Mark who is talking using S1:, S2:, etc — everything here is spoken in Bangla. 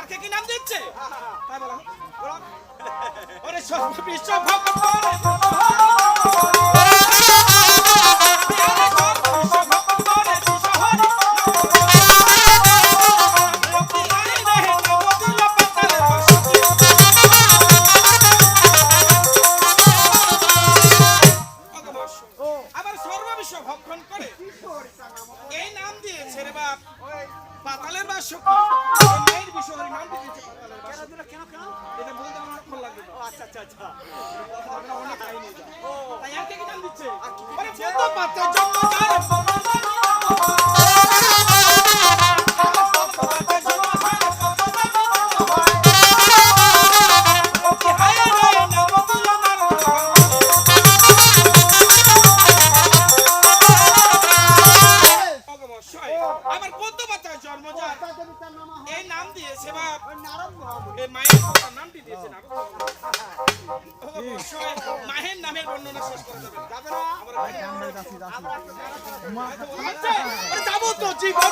S1: আর কে নাম দিচ্ছে? আবার সর্ববিশ্ব ভক্ষণ করে। এই নাম দিয়েছে রে বাপ। পাতালের বাস মেয়ের বিষয় নাম দিয়েছে পাতালের বাস।
S2: কেন কেন
S1: এটা বলতে আমার অনেকক্ষণ লাগবে।
S2: আচ্ছা আচ্ছা আচ্ছা।
S1: অনেক কাহিনী তাই আর কে কি নাম দিচ্ছে? আরে বলতো পাতে জন্মদার আমার পদ্ম পাতায় জন্মজাত এই নাম দিয়েছে বাপ এই মায়ের বাবার নামটি দিয়েছে না মায়ের নামের বর্ণনা শেষ করা যাবে
S2: যাবে না?
S1: আমরা যাব তো জীবন